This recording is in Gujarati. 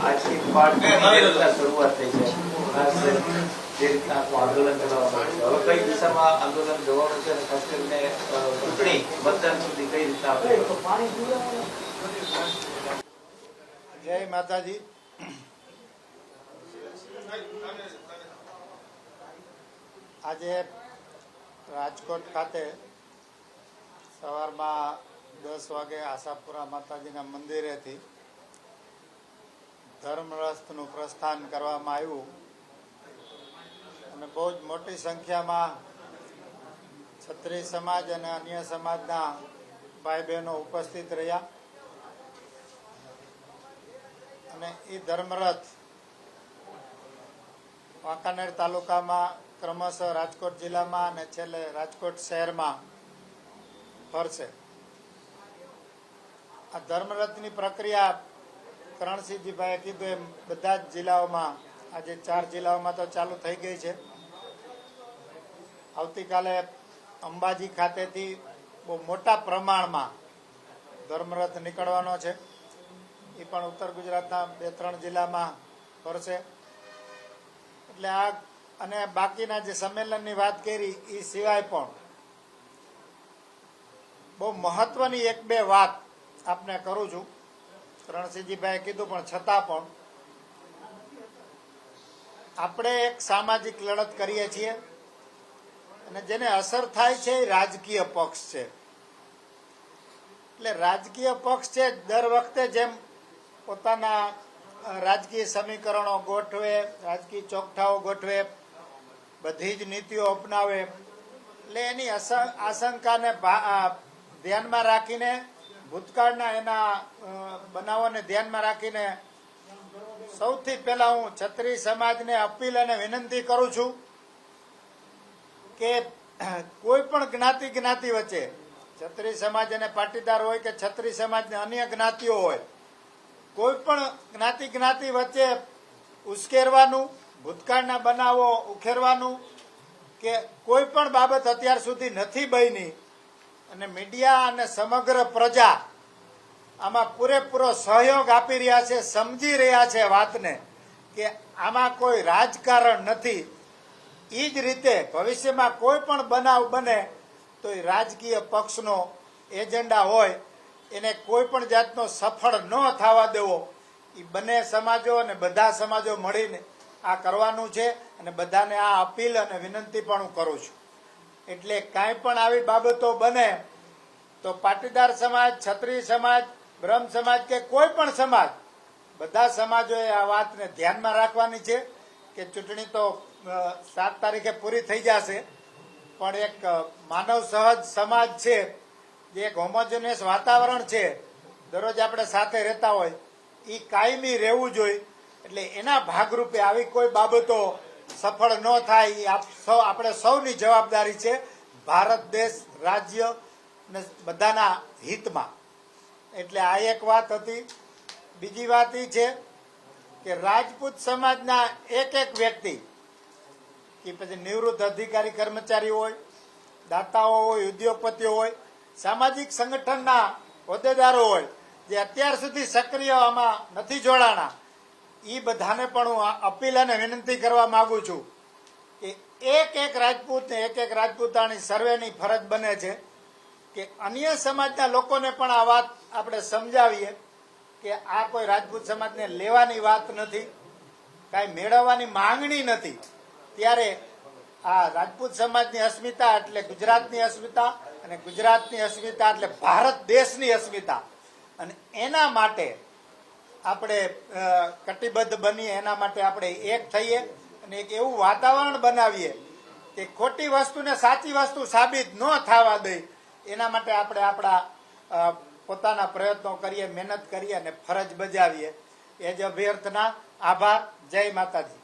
પાઠની શરૂઆત થઈ છે જે રીતના આંદોલન ચલાવવામાં આવ્યું હવે કઈ દિશામાં આંદોલન જવાનું છે અને ખાસ કરીને ચૂંટણી મતદાન સુધી કઈ રીતના આપણે જય માતાજી. આજે રાજકોટ ખાતે સવારમાં દસ વાગે આશાપુરા માતાજીના મંદિરેથી ધર્મરથનું પ્રસ્થાન કરવામાં આવ્યું. અને બહુ જ મોટી સંખ્યામાં ક્ષત્રિય સમાજ અને અન્ય સમાજના ભાઈ બહેનો ઉપસ્થિત રહ્યા. અને એ ધર્મરથ વાંકાનેર તાલુકામાં ક્રમશઃ રાજકોટ જિલ્લામાં અને છેલ્લે રાજકોટ શહેરમાં ફરશે આ ધર્મરથની પ્રક્રિયા કરણસિંહજીભાઈએ કીધું એમ, બધા જ જિલ્લાઓમાં આજે ચાર જિલ્લાઓમાં તો ચાલુ થઈ ગઈ છે. આવતીકાલે અંબાજી ખાતેથી બહુ મોટા પ્રમાણમાં ધર્મરથ નીકળવાનો છે. એ પણ ઉત્તર ગુજરાતના બે ત્રણ જિલ્લામાં ફરશે. એટલે આ અને બાકીના જે સંમેલનની વાત કરી એ સિવાય પણ બહુ મહત્વની એક બે વાત આપને કરું છું. રણસિંહજીભાઈએ કીધું, પણ છતાં પણ આપણે એક સામાજિક લડત કરીએ છીએ અને જેને અસર થાય છે રાજકીય પક્ષ છે. એટલે રાજકીય પક્ષ છે, દર વખતે જેમ પોતાના રાજકીય સમીકરણો ગોઠવે, રાજકીય ચોકઠાઓ ગોઠવે, બધી જ નીતિઓ અપનાવે, એટલે એની આશંકાને ધ્યાનમાં રાખીને ભૂતકાળના એના બનાવોને ધ્યાનમાં રાખીને સૌથી પહેલા હું છત્રી સમાજને અપીલ અને વિનંતી કરું છું કે કોઈ પણ જ્ઞાતિ જ્ઞાતિ વચ્ચે, છત્રી સમાજ અને પાટીદાર હોય કે છત્રી સમાજને અન્ય જ્ઞાતિઓ હોય, કોઈ પણ જ્ઞાતિ જ્ઞાતિ વચ્ચે ઉશ્કેરવાનું, ભૂતકાળના બનાવો ઉખેરવાનું કે કોઈ પણ બાબત અત્યાર સુધી નથી બની અને મીડિયા અને સમગ્ર પ્રજા આમાં પૂરેપૂરો સહયોગ આપી રહ્યા છે, સમજી રહ્યા છે વાતને કે આમાં કોઈ રાજકારણ નથી. એ જ રીતે ભવિષ્યમાં કોઈ પણ બનાવ બને તો એ રાજકીય પક્ષનો એજન્ડા હોય, એને કોઈ પણ જાતનો સફળ ન થવા દેવો. એ બંને સમાજો અને બધા સમાજો મળીને આ કરવાનું છે અને બધાને આ અપીલ અને વિનંતી પણ હું કરું છું. એટલે કાંઈ પણ આવી બાબતો બને, તો પાટીદાર સમાજ છત્રી સમાજ, બ્રહ્મ સમાજ કે કોઈ પણ સમાજ, બધા સમાજોએ આ વાતને ધ્યાનમાં રાખવાની છે કે ચૂંટણી તો સાત તારીખે પૂરી થઈ જશે, પણ એક માનવ સહજ સમાજ છે, જે એક હોમોજેનિયસ વાતાવરણ છે, દરરોજ આપણે સાથે રહેતા હોય એ કાયમી રહેવું જોઈએ, એટલે એના ભાગરૂપે આવી કોઈ બાબતો સફળ ન થાય, એ સૌ, આપણે સૌની જવાબદારી છે ભારત દેશ રાજ્ય ને બધાના હિતમાં. એટલે આ એક વાત હતી. બીજી વાત એ છે કે રાજપૂત સમાજના એક એક વ્યક્તિ કે પછી નિવૃત્ત અધિકારી કર્મચારી હોય, દાતાઓ હોય, ઉદ્યોગપતિઓ હોય, સામાજિક સંગઠનના હોદ્દેદારો હોય, જે અત્યાર સુધી સક્રિય આમાં નથી જોડાણા. એ બધાને પણ હું અપીલ અને વિનંતી કરવા માંગુ છું કે એક એક રાજપૂતને, એક એક રાજપૂતાણી સર્વેની ફરજ બને છે કે અન્ય સમાજના લોકોને પણ આ વાત આપણે સમજાવીએ કે આ કોઈ રાજપૂત સમાજને લેવાની વાત નથી, કાંઈ મેળવવાની માંગણી નથી. ત્યારે આ રાજપૂત સમાજની અસ્મિતા એટલે ગુજરાતની અસ્મિતા અને ગુજરાતની અસ્મિતા એટલે ભારત દેશની અસ્મિતા. અને એના માટે આપણે કટિબદ્ધ બનીએ, એના માટે આપણે એક થઈએ અને એક એવું વાતાવરણ બનાવીએ કે ખોટી વસ્તુને સાચી વસ્તુ સાબિત ન થવા દઈ એના માટે આપણે આપણા પોતાના પ્રયત્નો કરીએ, મહેનત કરીએ અને ફરજ બજાવીએ. એ જ અભ્યર્થના. આભાર. જય માતાજી.